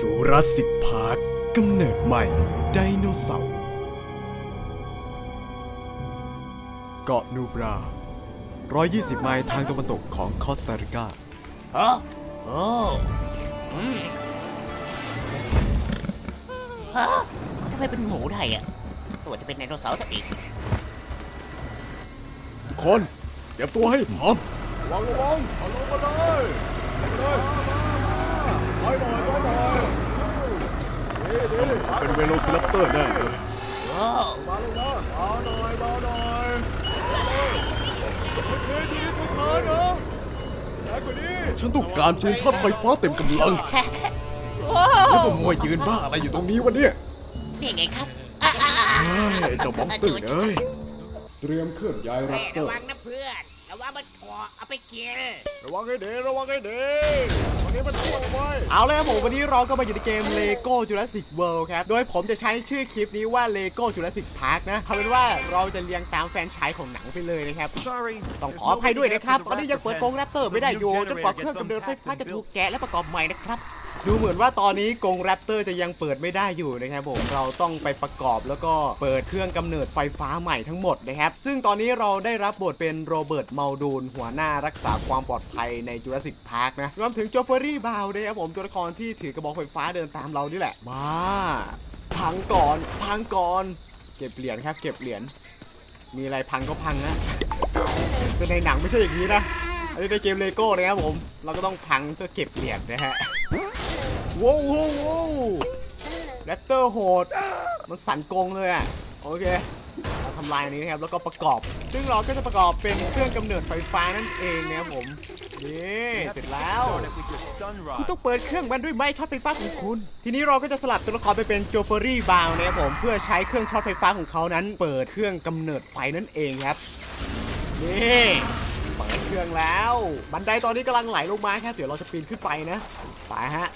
จูราสสิกพาร์คกำเนิดใหม่ไดโนเสาร์เกาะนูบรา 120 ไมล์ทางตะวันตกของคอสตาริกา ฮะโอ้อืมฮะทำไมเป็นหมูได้อะตัวจะเป็นไดโนเสาร์สักอีกทุกคน เตรียมตัวให้พร้อม ระวังระวังเอาลงมาเลยเลยซ้ายหน่อยซ้ายหน่อยดีดี เป็นเวโลซิรัปเตอร์แน่เลยว้าวมาลงมามาหน่อยมาหน่อยเคยดีทุกคนเหรอแรงกว่านี้ฉันต้องการปืนช็อตไฟฟ้าเต็มกำลังว้าวแล้วก็มวยยืนบ้าอะไรอยู่ตรงนี้วะเนี่ยนี่ไงครับอะอะอะเฮ้ยไอ้เจ้ามองตื่นเอ้ยเตรียมเคลื่อนย้ายแรปเตอระร์ วังนะเพื่อน ระวังมันเกาะเอาไปกินระวังให้ดีระวังให้ดีวันนี้มันท่วงไว้เอาเลยครับผมวันนี้เราก็มาอยู่ในเกม Lego Jurassic World ครับ โดยผมจะใช้ชื่อคลิปนี้ว่า Lego Jurassic Park นะเอาเป็นว่าเราจะเรียงตามแฟรนไชายของหนังไปเลยนะครับ ต้องขออภัยด้วยนะครับ ตอนนี้ยังเปิดกรงแรปเตอร์ไม่ได้อยู่จนกว่าเครื่องกำเนิดไฟฟ้าจะถูกแกะและประกอบใหม่นะครับ ดูเหมือนว่าตอนนี้กรงแรปเตอร์จะยังเปิดไม่ได้อยู่นะครับผมเราต้องไปประกอบแล้วก็เปิดเครื่องกำเนิดไฟฟ้าใหม่ทั้งหมดนะครับซึ่งตอนนี้เราได้รับบทเป็นโรเบิร์ตเมาดูนหัวหน้ารักษาความปลอดภัยในจูราสสิกพาร์คนะรวมถึงโจเฟอรี่บาวด้วยครับผมตัวละครที่ถือกระบอกไฟฟ้าเดินตามเรานี่แหละมาพังก่อนพังก่อนเก็บเหรียญครับ เก็บเหรียญมีอะไรพังก็พังนะแต่ในหนังไม่ใช่อย่างนี้นะอันนี้ในเกมเลโก้นะครับผม เราก็ต้องพังเพื่อเก็บเหรียญนะฮะ ว้าวว้าวว้าวแรปเตอร์โหด มันสั่นกงเลยอะ โอเค เราทำลายอันนี้นะครับ แล้วก็ประกอบ ซึ่งเราก็จะประกอบเป็นเครื่องกำเนิดไฟฟ้านั่นเองนะครับผม นี่เสร็จแล้วคุณต้องเปิดเครื่องมันด้วยไม้ช็อตไฟฟ้าของคุณ ทีนี้เราก็จะสลับตัวละครไปเป็นโจเฟอรี่บาวนะครับผม เพื่อใช้เครื่องช็อตไฟฟ้าของเขานั้น เปิดเครื่องกำเนิดไฟนั่นเองครับ นี่เปิดเครื่องแล้ว บันไดตอนนี้กำลังไหลลงมาครับ เดี๋ยวเราจะปีนขึ้นไปนะ ไปฮะ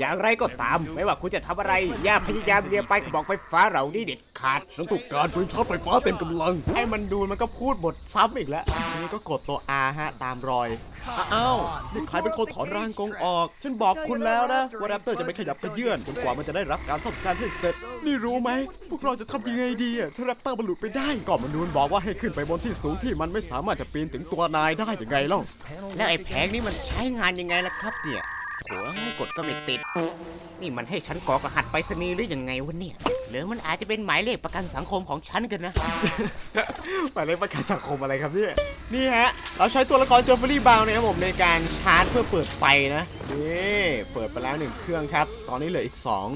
อย่างไรก็ตาม ไม่ว่าคุณจะทำอะไร อย่าพยายามเลียไปกระบอกไฟฟ้าเหล่านี้เด็ดขาด ฉันต้องการปืนช็อตไฟฟ้าเต็มกำลัง ไอ้มันดูมันก็พูดบทซ้ำอีกแล้วทีนี้ก็กดตัว R ฮะ ตามรอย อ้าวนี่ใครเป็นคนถอนร่างกงออก ฉันบอกคุณแล้วนะ ว่าแรปเตอร์จะไม่ขยับขยื่นจนกว่ามันจะได้รับการซ่อมแซมให้เสร็จ นี่รู้ไหม พวกเราจะทำยังไงดีอะถ้าแรปเตอร์มันหลุดไปได้ ก็มนูนบอกว่าให้ขึ้นไปบนที่สูงที่มันไม่สามารถจะปีนถึงตัวนายได้ยังไงเล่า แล้วไอ้แผงนี่มันใช้งานยังไงล่ะครับเนี่ย โหัวกดก็ไม่ติด นี่มันให้ฉันกรอกรหัสไปรษณีย์หรือยังไงวะเนี่ย หรือมันอาจจะเป็นหมายเลขประกันสังคมของฉันกันนะ หมายเลขประกันสังคมอะไรครับเนี่ย นี่ฮะ เราใช้ตัวละครโจฟฟรี่บาวนะครับผมในการชาร์จเพื่อเปิดไฟนะ นี่เปิดไปแล้วหนึ่งเครื่องครับ ตอนนี้เหลืออีกสอง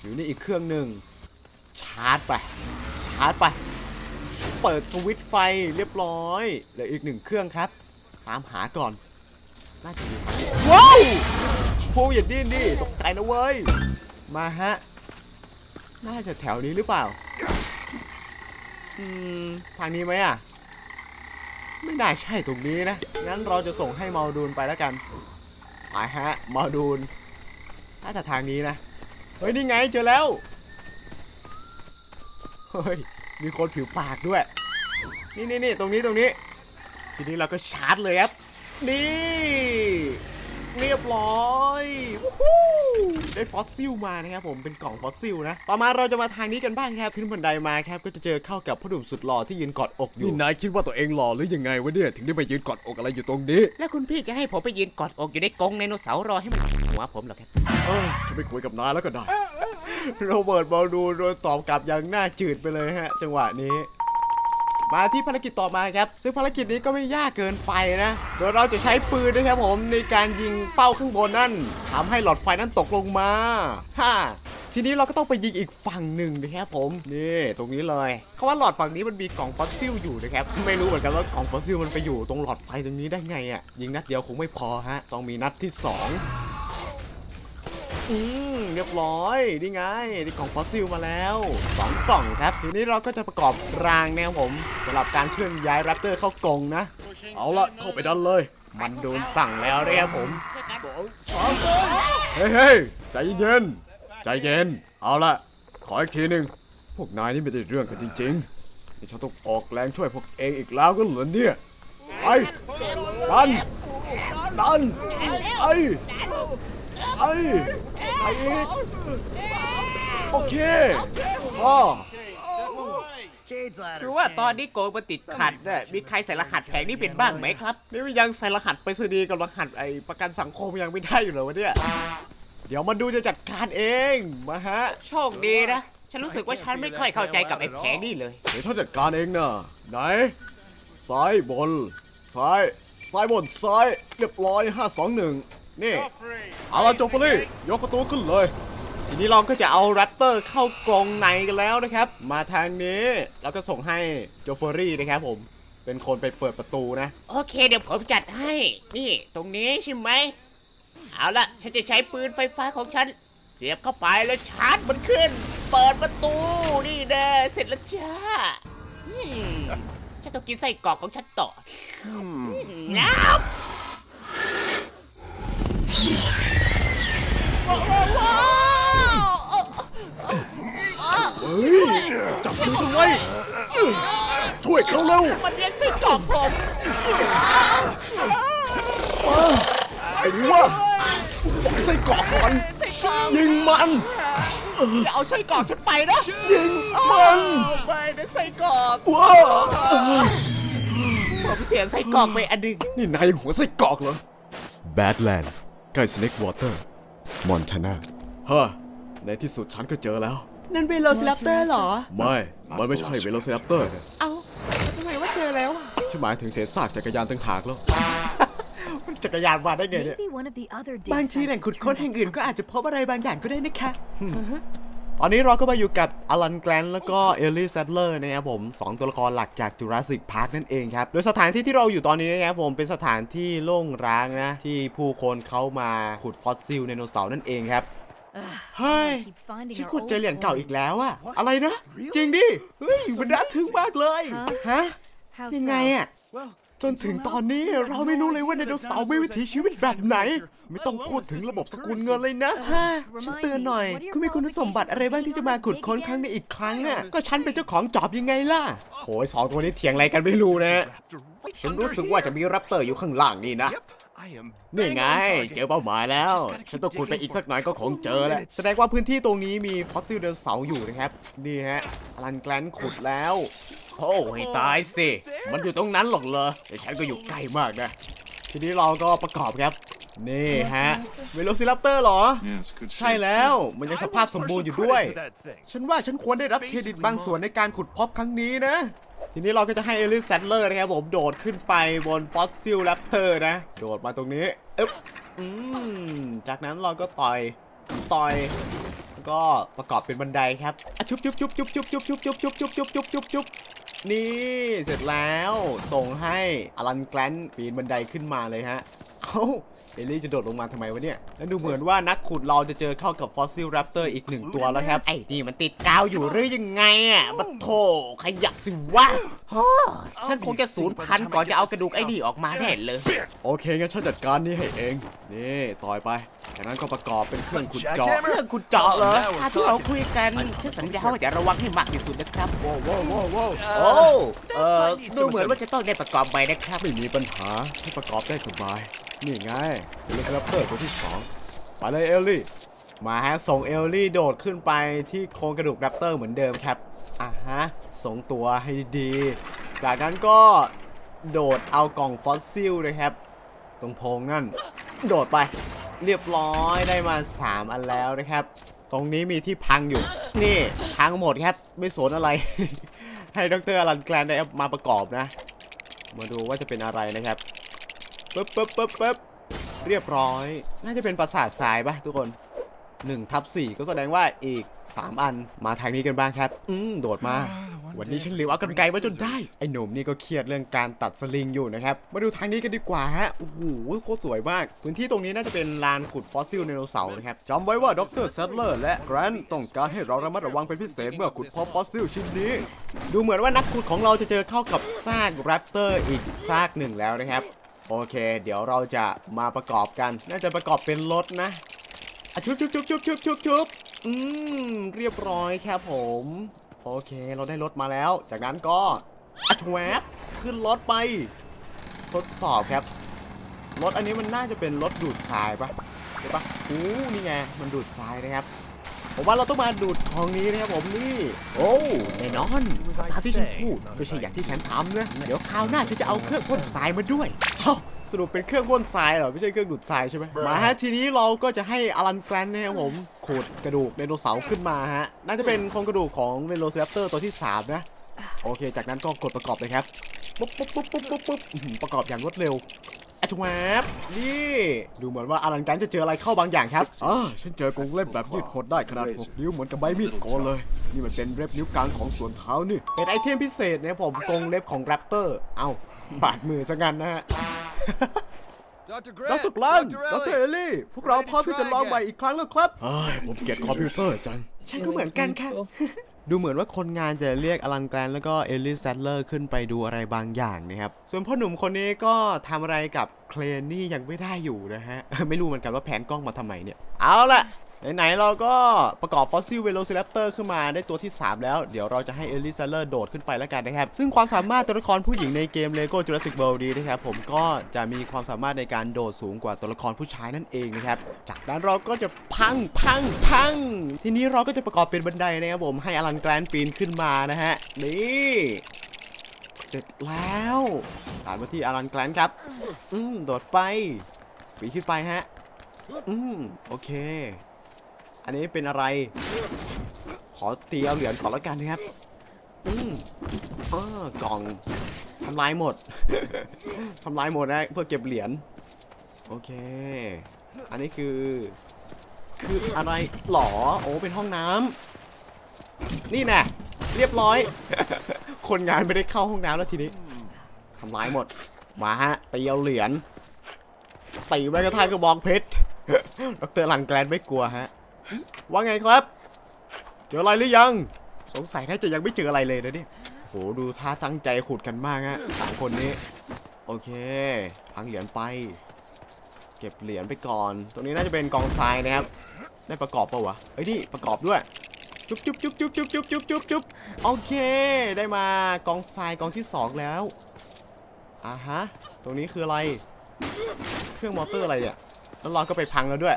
อยู่นี่อีกเครื่องหนึ่งชาร์จไป ชาร์จไป เปิดสวิตช์ไฟเรียบร้อย เหลืออีกหนึ่งเครื่องครับ ตามหาก่อน น่าจะมีว้าว พูอย่าดิ้นดิตกใจนะเว้ย มาฮะ น่าจะแถวนี้หรือเปล่า อืม ทางนี้ไหมอะ ไม่น่าใช่ตรงนี้นะ งั้นเราจะส่งให้มาดูนไปแล้วกันไปฮะมาดูนน่าจะทางนี้นะ เฮ้ย นี่ไงเจอแล้ว เฮ้ย มีคนผิวปากด้วย นี่นี่นี่ตรงนี้ตรงนี้ ทีนี้เราก็ชาร์จเลยครับ นี่ เรียบร้อยวู้ฮู้ได้ฟอสซิลมานะครับผมเป็นกล่องฟอสซิลนะ ต่อมาเราจะมาทางนี้กันบ้างครับขึ้นบันไดมาครับก็จะเจอเข้ากับพ่อหนุ่มสุดหล่อที่ยืนกอดอกอยู่นี่นายคิดว่าตัวเองหล่อหรือยังไงวะเนี่ยถึงได้มายืนกอดอกอะไรอยู่ตรงนี้ แล้วคุณพี่จะให้ผมไปยืนกอดอกอยู่ในกรงไดโนเสาร์รอให้มันหัวผมเหรอครับเอ้ยฉันไปคุยกับนายแล้วก็ได้โรเบิร์ตบอลดูโดนตอบกลับอย่างหน้าจืดไปเลยฮะ จังหวะนี้ มาที่ภารกิจต่อมาครับ ซึ่งภารกิจนี้ก็ไม่ยากเกินไปนะโดยเราจะใช้ปืนนะครับผมในการยิงเป้าข้างบนนั่นทำให้หลอดไฟนั้นตกลงมาฮ่าทีนี้เราก็ต้องไปยิงอีกฝั่งหนึ่งนะครับผมนี่ตรงนี้เลยเขาว่าหลอดฝั่งนี้มันมีกล่องฟอสซิลอยู่นะครับไม่รู้เหมือนกันว่ากล่องฟอสซิลมันไปอยู่ตรงหลอดไฟตรงนี้ได้ไงอะยิงนัดเดียวคงไม่พอฮะต้องมีนัดที่ส อืมเรียบร้อยนี่ไงได้กล่องฟอสซิลมาแล้ว 2 กล่องครับ ทีนี้เราก็จะประกอบรางแนวผมสำหรับการเคลื่อนย้ายแรปเตอร์เข้ากรงนะ เอาละเข้าไปดันเลย มันโดนสั่งแล้วนะครับผมสองสามเฮ้ยเฮ้ยใจเย็นใจเย็น เอาละขออีกทีหนึ่งพวกนายนี่ไม่ได้เรื่องกันจริงๆนี่ฉันต้องออกแรงช่วยพวกเองอีกแล้วก็เหรอเนี่ยไปดันดันไอ้ไอ้ ไหนอีกโอเคพ่อคือว่าตอนนี้โกงมันติดขัดน่ะมีใครใส่รหัสแผงนี้เป็นบ้างไหมครับ นี่มันยังใส่รหัสไปรษณีย์กับรหัสไอประกันสังคมยังไม่ได้อยู่เหรอวะเนี่ย เดี๋ยวมาดูจะจัดการเองมาฮะ โชคดีนะ ฉันรู้สึกว่าฉันไม่ค่อยเข้าใจกับไอ้แผงนี่เลย เดี๋ยวฉันจัดการเองนะไหน ซ้ายบน ซ้าย ซ้ายบนซ้าย เรียบร้อย521 นี่เอาละโจฟลี่ยกประตูขึ้นเลย ทีนี้เราก็จะเอาแรปเตอร์เข้ากรงในกันแล้วนะครับ มาทางนี้แล้วก็ส่งให้โจเฟอรี่นะครับผมเป็นคนไปเปิดประตูนะ โอเคเดี๋ยวผมจัดให้ นี่ตรงนี้ใช่ไหมเอาละฉันจะใช้ปืนไฟฟ้าของฉัน เสียบเข้าไปแล้วชาร์จมันขึ้น เปิดประตูนี่แน่เสร็จแล้วจ้าอืมฉันต้องกินไส้กรอกของฉันต่อน้ำว้าวว้าว เฮ้ยจับมือทำไมช่วยเขาเร็วมันเรียกไส้กรอกผมไอ้นี่วะบอกให้ใส่เกราะก่อนไส้กรอกยิงมัน อย่าเอาไส้กรอกฉันไปนะยิงมันไม่นะไส้กรอกว้าผมเสียไส้กรอกไปอันหนึ่งนี่นายยังหัวใส่กรอกเหรอ Badland ใกล้ Snake Water Montana ฮะในที่สุดฉันก็เจอแล้ว นั่นเวโรซิรัปเตอร์เหรอ ไม่ มันไม่ใช่เวโรซิรัปเตอร์นะเอ้าทำไมว่าเจอแล้วอะฉันหมายถึงเศษซากจักรยานต่างหากแล้ว จักรยานมาได้ไงเนี่ย Maybe one of the other บางทีแหล่งขุดค้นแห่งอื่นก็อาจจะพบอะไรบางอย่างก็ได้นะคะ ตอนนี้เราก็มาอยู่กับอลันแกลนแล้วก็เอลลี่แซดเลอร์นะครับผมสองตัวละครหลักจากจูราสสิกพาร์คนั่นเองครับ โดยสถานที่ที่เราอยู่ตอนนี้นะครับผมเป็นสถานที่โล่งร้างนะ ที่ผู้คนเข้ามาขุดฟอสซิลไดโนเสาร์นั่นเองครับ เฮ้ย keep finding ฉัน our ขุดเจอ old เหรียญเก่า coins. อีกแล้วอะอะไรนะ จริงดิ เฮ้ยมันน่าทึ่งมากเลย ฮะ How ยังไง so? อะ จนถึงตอนนี้เราไม่รู้เลยว่าไดโนเสาร์มีวิถีชีวิตแบบไหน ไม่ต้องพูดถึงระบบสกุลเงินเลยนะฮะฉันเตือนหน่อย คุณมีคุณสมบัติอะไรบ้างที่จะมาขุดค้นครั้งนี้อีกครั้งอะก็ฉันเป็นเจ้าของจอบยังไงล่ะโหยสองตัวนี้เถียงอะไรกันไม่รู้นะฉันรู้สึกว่าจะมีแรปเตอร์อยู่ข้างล่างนี่นะนี่ไง เจอเป้าหมายแล้ว ฉันต้องขุดไปอีกสักหน่อยก็คงเจอแล้วแสดงว่าพื้นที่ตรงนี้มีฟอสซิลไดโนเสาร์อยู่นะครับ นี่ฮะอลันแกลนขุดแล้ว โอ้ยตายสิ มันอยู่ตรงนั้นหรอกเหรอ แต่ฉันก็อยู่ใกล้มากนะ ทีนี้เราก็ประกอบครับ นี่ฮะ เวโรซิรัปเตอร์เหรอ ใช่แล้ว มันยังสภาพสมบูรณ์อยู่ด้วย ฉันว่าฉันควรได้รับเครดิตบางส่วนในการขุดพบครั้งนี้นะ ทีนี้เราก็จะให้เอลิสแซดเลอร์นะครับผมโดดขึ้นไปบนฟอสซิลแรปเตอร์นะ โดดมาตรงนี้อึ๊บอืม จากนั้นเราก็ต่อย ต่อยแล้วก็ประกอบเป็นบันไดครับอะชุบชุบชุบชุบชุบชุบชุบชุบชุบชุบชุบชุบชุบชุบ นี่เสร็จแล้วส่งให้อลันแกลนปีนบันไดขึ้นมาเลยฮะ เอ้า เอลลี่จะโดดลงมาทำไมวะเนี่ย แล้วดูเหมือนว่านักขุดเราจะเจอเข้ากับฟอสซิลแรปเตอร์อีกหนึ่งตัวแล้วครับ ไอ้นี่มันติดกาวอยู่หรือยังไงอะบัดโถขยับสิวะฮ่อฉันคงจะสูญพันธุ์ก่อนจะเอากระดูกไอ้นี่ออกมาแน่เลย โอเคงั้นฉันจัดการนี้ให้เอง นี่ต่อยไป จากนั้นก็ประกอบเป็นเครื่องขุดเจาะ เครื่องขุดเจาะเหรอถ้าที่เราคุยกันฉันสัญญาว่าจะระวังให้มากที่สุดนะครับว้าวว้าวว้าวว้าวโอ้เออดูเหมือนว่าจะต้องได้ประกอบใบนะครับ ไม่มีปัญหาที่ประกอบได้สบาย นี่ไงเวโรซิรัปเตอร์ตัวที่สองไปเลยเอลลี่ มาฮะส่งเอลลี่โดดขึ้นไปที่โครงกระดูกแรปเตอร์เหมือนเดิมครับ อะฮะ ส่งตัวให้ดีๆ จากนั้นก็โดดเอากล่องฟอสซิลนะครับ ตรงโพงนั่น โดดไปเรียบร้อยได้มา 3 อันแล้วนะครับ ตรงนี้มีที่พังอยู่ นี่พังหมดครับ ไม่สนอะไร ให้ดรอลันแกลนได้มาประกอบนะ มาดูว่าจะเป็นอะไรนะครับปึ๊บปึ๊บปึ๊บปึ๊บ เรียบร้อย น่าจะเป็นปราสาททรายปะทุกคน1ทับ4ก็แสดงว่าอีก 3 อันมาทางนี้กันบ้างครับ อืมโดดมา วันนี้ฉันเหลียวเอากันไกลมาจนได้ ไอ้หนุ่มนี่ก็เครียดเรื่องการตัดสลิงอยู่นะครับ มาดูทางนี้กันดีกว่าฮะ โอ้โหโคตรสวยมาก พื้นที่ตรงนี้น่าจะเป็นลานขุดฟอสซิลไดโนเสาร์นะครับจำไว้ว่าดรเซตเลอร์และแกรนต์ต้องการให้เราระมัดระวังเป็นพิเศษเมื่อขุดพบฟอสซิลชิ้นนี้ ดูเหมือนว่านักขุดของเราจะเจอเข้ากับซากแรปเตอร์อีกซากหนึ่งแล้วนะครับ โอเค เดี๋ยวเราจะมาประกอบกัน น่าจะประกอบเป็นรถนะชุบชุบชุบชุบชุบชุบชุบอืม เรียบร้อยครับผม โอเค เราได้รถมาแล้ว จากนั้นก็อะชวบขึ้นรถไป ทดสอบครับ รถอันนี้มันน่าจะเป็นรถดูดทรายปะช่ปะอู้นี่ไง มันดูดทรายนะครับ ผมว่าเราต้องมาดูดของนี้นะครับผมนี่ โอ้แน่นอนถ้าที่ฉันพูดไม่ใช่อย่างที่ฉันทำนะเดี๋ยวคราวหน้าฉันจะเอาเครื่องพ่นทรายมาด้วยเอ้าสรุปเป็นเครื่องพ่นทรายเหรอไม่ใช่เครื่องดูดทรายใช่ไหมมาฮะทีนี้เราก็จะให้อลันแกรนนะครับผมขูดกระดูกไดโนเสาร์ขึ้นมาฮะน่าจะเป็นโครงกระดูกของเวโรซิรัปเตอร์ตัวที่3นะโอเค จากนั้นก็กดประกอบเลยครับปุ๊บปุ๊บปุ๊บปุ๊บปุ๊บปุ๊บอื้อหือประกอบอย่างรวดเร็ว อะชวบนี่ดูเหมือนว่าอลันแกรนจะเจออะไรเข้าบางอย่างครับอ่าฉันเจอกรงเล็บแบบยืดหดได้ขนาด 6 นิ้วเหมือนกับใบมีดโกนเลย นี่มันเป็นเล็บนิ้วกลางของส่วนเท้านี่ เป็นไอเทมพิเศษเนี่ยผมกรงเล็บของแรปเตอร์ เอ้าบาดมือซะงั้นนะฮะ Dr. ดรกลันดรเอลลี่ พวกเราพร้อมที่จะลองใหม่อีกครั้งแล้วครับเฮ้ยผมเกลียดคอมพิวเตอร์จัง ฉันก็เหมือนกันค่ะ ดูเหมือนว่าคนงานจะเรียกอลันแกรนแล้วก็เอลลิสแซดเลอร์ขึ้นไปดูอะไรบางอย่างนะครับ ส่วนพ่อหนุ่มคนนี้ก็ทำอะไรกับเคลนนี่ยังไม่ได้อยู่นะฮะ ไม่รู้เหมือนกันว่าแผนกล้องมาทำไมเนี่ย เอาละ ไหนๆเราก็ประกอบฟอสซิลเวโรซิรัปเตอร์ขึ้นมาได้ตัวที่ 3 แล้ว เดี๋ยวเราจะให้เอลิซดเลอร์โดดขึ้นไปแล้วกันนะครับ ซึ่งความสามารถตัวละครผู้หญิงในเกม LEGO Jurassic World ดีนะครับผมก็จะมีความสามารถในการโดดสูงกว่าตัวละครผู้ชายนั่นเองนะครับ จากนั้นเราก็จะพังพังพัง ทีนี้เราก็จะประกอบเป็นบันไดนะครับผมให้อลันแกรนปีนขึ้นมานะฮะนี่เสร็จแล้วตัดมาที่อลันแกรนครับ อืมโดดไปปีนขึ้นไปฮะ อืมโอเค อันนี้เป็นอะไร ขอตีเอาเหรียญก่อนแล้วกันนะครับ อืมเออกล่องทำลายหมด ทำลายหมดนะเพื่อเก็บเหรียญ โอเค อันนี้คือ คืออะไรหรอ โอ้เป็นห้องน้ำ นี่แน่เรียบร้อย คนงานไม่ได้เข้าห้องน้ำแล้วทีนี้ทำลายหมด มาฮะตีเอาเหรียญตีแม้กระทั่งกระบองเพชรดรลันแกลนไม่กลัวฮะ ว่าไงครับ เจออะไรหรือยัง สงสัยน่าจะยังไม่เจออะไรเลยนะเนี่ยโหดูท่าตั้งใจขุดกันมากฮะสามคนนี้ โอเค พังเหรียญไป เก็บเหรียญไปก่อน ตรงนี้น่าจะเป็นกองทรายนะครับ ได้ประกอบปะวะ เอ้ยนี่ประกอบด้วยจุ๊บจุ๊บจุ๊บจุ๊บจุ๊บจุ๊บจุ๊บจุ๊บจุ๊บโอเค ได้มากองทรายกองที่สองแล้วอ่าฮะ ตรงนี้คืออะไร เครื่องมอเตอร์อะไรเนี่ย แล้วเราก็ไปพังแล้วด้วย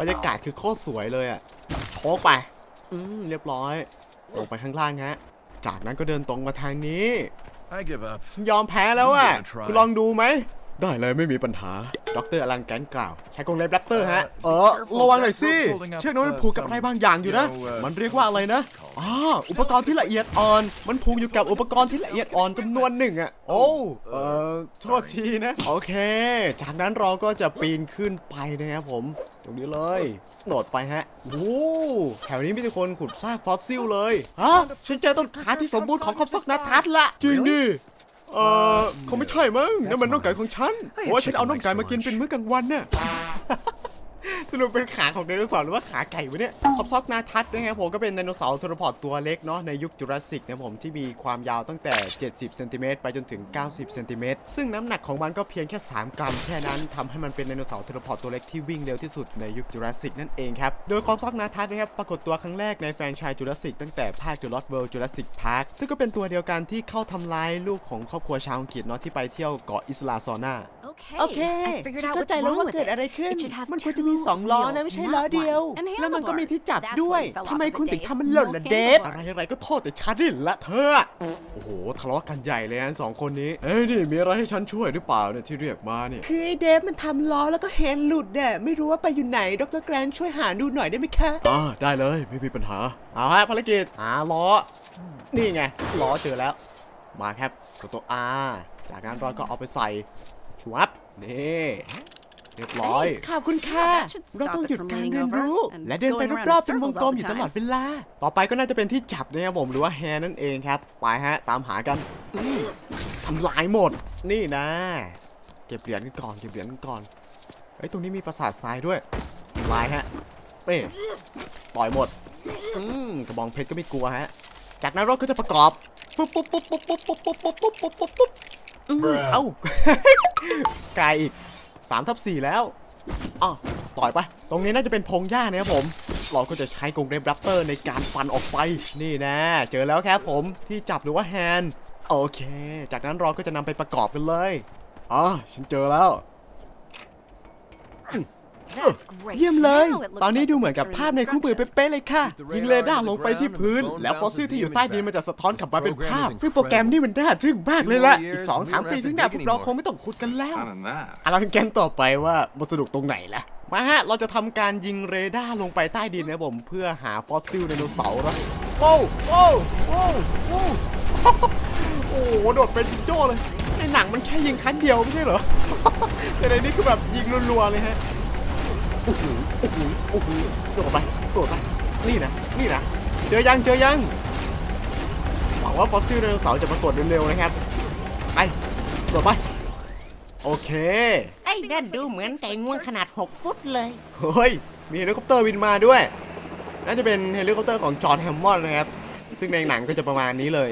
บรรยากาศคือโคตรสวยเลยอะโชกไป อืมเรียบร้อย ลงไปข้างล่างฮะ จากนั้นก็เดินตรงมาทางนี้ I give up. ฉันยอมแพ้แล้วอะ I'm gonna try. คุณลองดูไหม ได้เลยไม่มีปัญหาดรอลันแกนกล่าว ใช้กรงเล็บแรปเตอร์ฮะ เออ ระวังหน่อยสิ เชือกนั้นมันผูกกับอะไรบางอย่างอยู่นะ มันเรียกว่าอะไรนะอ๋ออุปกรณ์ที่ละเอียดอ่อน มันผูกอยู่กับอุปกรณ์ที่ละเอียดอ่อนจำนวนหนึ่งอะ โอ้ เออโทษทีนะ โอเค จากนั้นเราก็จะปีนขึ้นไปนะครับผม ตรงนี้เลยโดดไปฮะโอ้แถวนี้มีแต่คนขุดซากฟอสซิลเลย ฮะ ฉันเจอต้นขาที่สมบูรณ์ของคอมซอกนาทัศน์ละ จริงดิ เออคงไม่ใช่มั้งนั่นมันน่องไก่ของฉันเพราะว่าฉันเอาน่องไก่มากินเป็นมื้อกลางวันเนี่ย สรุปเป็นขาของไดโนเสาร์หรือว่าขาไก่วะเนี่ยคอปซอกนาทัศนะครับผมก็เป็นไดโนเสาร์เทรพอดตัวเล็กเนาะในยุคจูราสสิกนะผมที่มีความยาวตั้งแต่ 70เซนติเมตรไปจนถึง 90เซนติเมตรซึ่งน้ำหนักของมันก็เพียงแค่ 3 กรัมแค่นั้นทำให้มันเป็นไดโนเสาร์เทรพอดตัวเล็กที่วิ่งเร็วที่สุดในยุคจูราสสิกนั่นเองครับโดยคอปซอกนาทัศนะครับปรากฏตัวครั้งแรกในแฟรนไชส์จูราสสิกตั้งแต่ภาคจูราสเวิลด์จูราสสิกพาร์คซึ่งก็เป็นตัวเดียวกันที่เข้าทำลายลูกของครอบครัวชาวอังกฤษเนาะที่ไปเที่ยวเกาะอิสลาซอนา โอเค ฉันเข้าใจแล้วว่าเกิดอะไรขึ้น มันควรจะมีสองล้อนะไม่ใช่ล้อเดียว แล้วมันก็มีที่จับด้วยทำไมคุณถึงทำมันหล่นล่ะเดฟอะไรอะไรก็โทษแต่ฉันนี่แหละเธอ โอ้โหทะเลาะกันใหญ่เลยนะสองคนนี้ เอ้ยนี่มีอะไรให้ฉันช่วยหรือเปล่าเนี่ยที่เรียกมาเนี่ย คือไอ้เดฟมันทำล้อแล้วก็แฮนด์หลุดเนี่ยไม่รู้ว่าไปอยู่ไหน ดรแกรนช่วยหาดูหน่อยได้ไหมคะ อ่าได้เลยไม่มีปัญหา เอาฮะภารกิจหาล้อ นี่ไงล้อเจอแล้ว มาครับกดตัว R จากนั้นเราก็เอาไปใส่ ชวับนี่เรียบร้อย ขอบคุณค่ะ เราต้องหยุดการเรียนรู้ และเดินไปรอบๆเป็นวงกลมอยู่ตลอดเวลา ต่อไปก็น่าจะเป็นที่จับนะครับผมหรือว่าแฮนั่นเองครับ ไปฮะ ตามหากันอืมทำลายหมด นี่นะ เก็บเหรียญกันก่อน เก็บเหรียญกันก่อนเฮ้ย ตรงนี้มีปราสาททรายด้วยทำลายฮะนี่ปล่อยหมดอืมกระบองเพชรก็ไม่กลัวฮะ จากนั้นเราก็จะประกอบปุ๊บปุ๊บปุ๊บปุ๊บปุ๊บปุ๊บปุ๊บปุ๊บปุ๊บปุ๊บปุ๊บปุ๊บ อืมเอ้า ไกลอีก3ทับสี่แล้วอ๋อต่อยไป ตรงนี้น่าจะเป็นพงหญ้านะครับผม เราก็จะใช้กรงเรบรับเตอร์ในการฟันออกไป นี่นะ เจอแล้วครับผมที่จับหรือว่าแฮนด์โอเค จากนั้นเราก็จะนำไปประกอบกันเลย อ๋อ ฉันเจอแล้ว เยี่ยมเลย ตอนนี้ดูเหมือนกับภาพในคู่มือเป๊ะๆเลยค่ะ ยิงเรดาร์ลงไปที่พื้น แล้วฟอสซิลที่อยู่ใต้ดินมันจะสะท้อนกลับมาเป็นภาพ ซึ่งโปรแกรมนี่มันน่าทึ่งมากเลยล่ะ อีกสองสามปีถึงหน้าพวกเราคงไม่ต้องขุดกันแล้วอลันแกนต่อไปว่ามันสนุกตรงไหนล่ะมาฮะ เราจะทำการยิงเรดาร์ลงไปใต้ดินนะครับผมเพื่อหาฟอสซิลไดโนเสาร์นะโอ้โอ้โอ้โอ้โอ้โหโดดเป็นจิงโจ้เลยในหนังมันแค่ยิงครั้งเดียวไม่ใช่เหรอแต่ในนี้คือแบบยิงรัวๆเลยฮะ โอ้โหโอ้โหโอ้โหโดดไปโดดไปนี่นะนี่นะเจอยังเจอยังหวังว่าฟอสซิลไดโนเสาร์จะปรากฏเร็วๆนะครับไปโดดไปโอเคไอ้นั่นดูเหมือนไก่งวงขนาด 6 ฟุตเลยเฮ้ยมีเฮลิคอปเตอร์บินมาด้วยน่าจะเป็นเฮลิคอปเตอร์ของจอห์นแฮมมอนนะครับซึ่งในหนังก็จะประมาณนี้เลย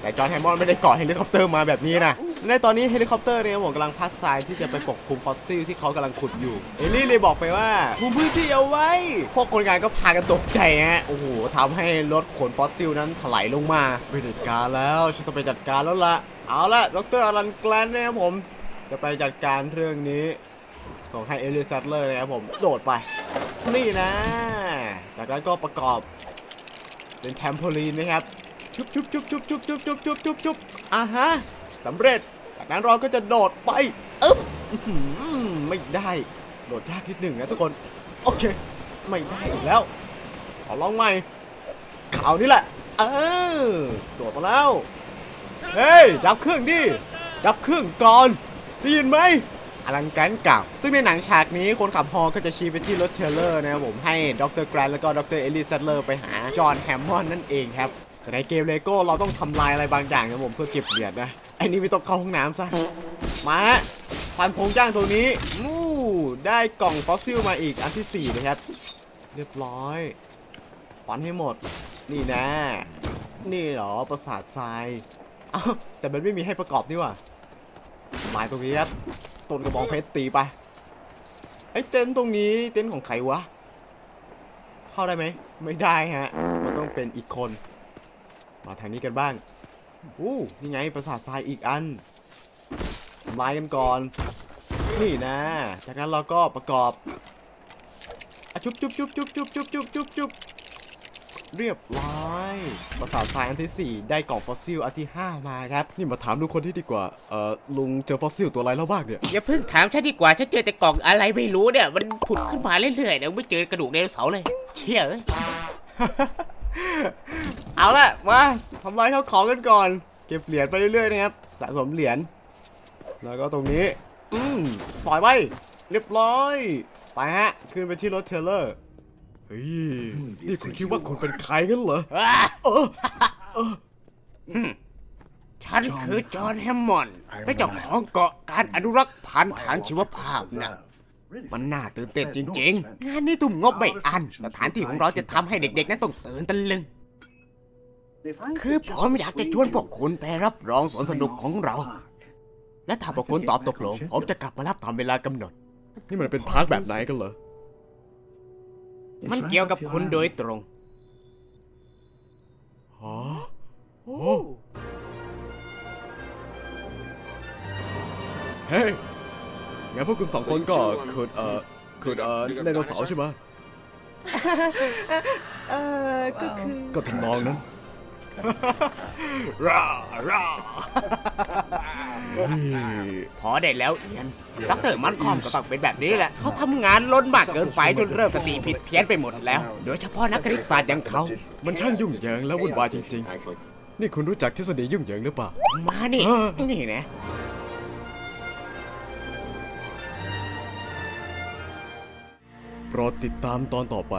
แต่จอห์นแฮมมอนไม่ได้เกาะเฮลิคอปเตอร์มาแบบนี้นะ ในตอนนี้เฮลิคอปเตอร์เนี่ยผมกำลังพัดทรายที่จะไปปกคลุมฟอสซิลที่เขากำลังขุดอยู่ เอลลี่เลยบอกไปว่าคุมพื้นที่เอาไว้ พวกคนงานก็พากันตกใจฮะ โอ้โหทำให้รถขนฟอสซิลนั้นถลายลงมาไม่ได้การแล้วฉันต้องไปจัดการแล้วล่ะเอาละดรอลันแกลนเนี่ยผม จะไปจัดการเรื่องนี้ ของให้เอลิซัตเลอร์นะครับผม โดดไป นี่นะ จากนั้นก็ประกอบ เป็นแทมโพลีนนะครับ ชุบชุบชุบชุบชุบชุบชุบชุบชุบชุบอ่าฮะ สำเร็จ จากนั้นเราก็จะโดดไปอึ๊บไม่ได้ โดดยากนิดหนึ่งนะทุกคน โอเค ไม่ได้อีกแล้ว ขอลองใหม่ข่าวนี้แหละ เออโดดมาแล้ว เฮ้ย ดับเครื่องดิ ดับเครื่องก่อน ได้ยินไหมอลังการเก่าซึ่งในหนังฉากนี้คนขับฮอก็จะชี้ไปที่รถเทรลเลอร์นะครับผมให้ดรแกรนแล้วก็ดรเอลิซัตเลอร์ไปหาจอห์นแฮมมอนนั่นเองครับ แต่ในเกมเลโก้เราต้องทำลายอะไรบางอย่างครับผมเพื่อเก็บเหรียญนะไอ้นี่ไม่ต้องเข้าห้องน้ำซะมาฮะฟันโครงจ้างตัวนี้มู่ได้กล่องฟอสซิลมาอีกอันที่ 4 นะครับ เรียบร้อยฟันให้หมด นี่นะ นี่เหรอประสาททรายเอ้าแต่มันไม่มีให้ประกอบนี่ว่าหมายตรงนี้ครับต้นกระบองเพชรตีไปไอ้เต็นตรงนี้เต็นของใครวะ เข้าได้ไหม ไม่ได้ฮะ มันต้องเป็นอีกคน มาทางนี้กันบ้างอู้นี่ไงประสาททรายอีกอันทำลายกันก่อน นี่นะ จากนั้นเราก็ประกอบอะจุ๊บจุ๊บจุ๊บจุ๊บจุ๊บจุ๊บจุ๊บจุ๊บจุ๊บเรียบร้อยประสาททรายอันที่ 4 ได้กล่องฟอสซิลอันที่ 5 มาครับ นี่มาถามลุงคนที่ดีกว่า เอ่อ ลุงเจอฟอสซิลตัวอะไรแล้วบ้างเนี่ย อย่าเพิ่งถามฉันดีกว่า ฉันเจอแต่กล่องอะไรไม่รู้เนี่ย มันผุดขึ้นมาเรื่อยๆเนี่ยไม่เจอกระดูกไดโนเสาร์เลย เชี่ยเอ้ย เอาละมาทำลายข้าวของกันก่อน เก็บเหรียญไปเรื่อยๆนะครับ สะสมเหรียญ แล้วก็ตรงนี้ อืมปล่อยไปเรียบร้อย ไปฮะ ขึ้นไปที่รถเทรลเลอร์ เฮ้ย นี่คุณคิดว่าคุณเป็นใครกันเหรอฉันคือจอห์นแฮมมอนด์เป็นเจ้าของเกาะการอนุรักษ์พันธุ์ทางชีวภาพนะมันน่าตื่นเต้นจริงๆ งานนี้ตุ่มงบไม่อันสถานที่ของเราจะทำให้เด็กๆ นั้นต้องตื่นตะลึง คือผมอยากจะชวนพวกคุณไปรับรองสวนสนุกของเรา และถ้าพวกคุณตอบตกลง ผมจะกลับมารับตามเวลากำหนด นี่มันเป็นพาร์คแบบไหนกันเหรอ มันเกี่ยวกับคุณโดยตรงโอ้เฮ้ยงั้นพวกคุณสองคนก็ขุดเอ่อขุดเอ่อไดโนเสาร์ใช่ไหม เออก็คือ ก็ทำนองนั้น ร่าร่าเฮ้ยพอได้แล้วเอียนดรมันคอมก็ต้องเป็นแบบนี้แหละ เขาทำงานล้นมากเกินไปจนเริ่มสติผิดเพี้ยนไปหมดแล้ว โดยเฉพาะนักคณิตศาสตร์อย่างเขา มันช่างยุ่งเหยิงและวุ่นวายจริง ๆ นี่คุณรู้จักทฤษฎียุ่งเหยิงหรือเปล่า มานี่เออนี่นะโปรดติดตามตอนต่อไป